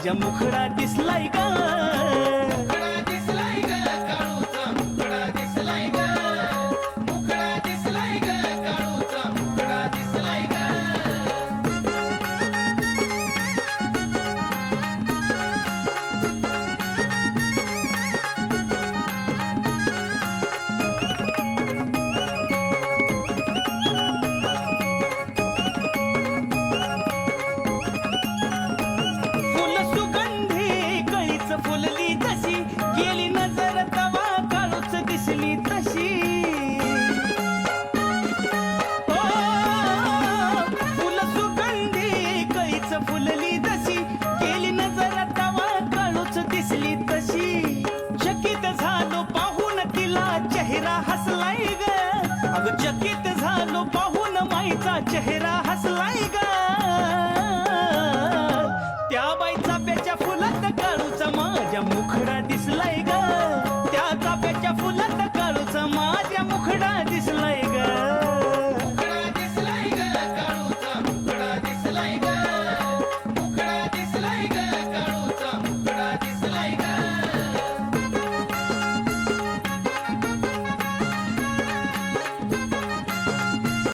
तिच्या मुखडा दिसलाय ग चेहरा हसलाय ग. अग चकित झालो पाहून माईचा चेहरा हसलाय ग. त्या बाईचा बेच्या फुलात काळूचा माझ्या मुखडा दिसलाय ग. त्याचा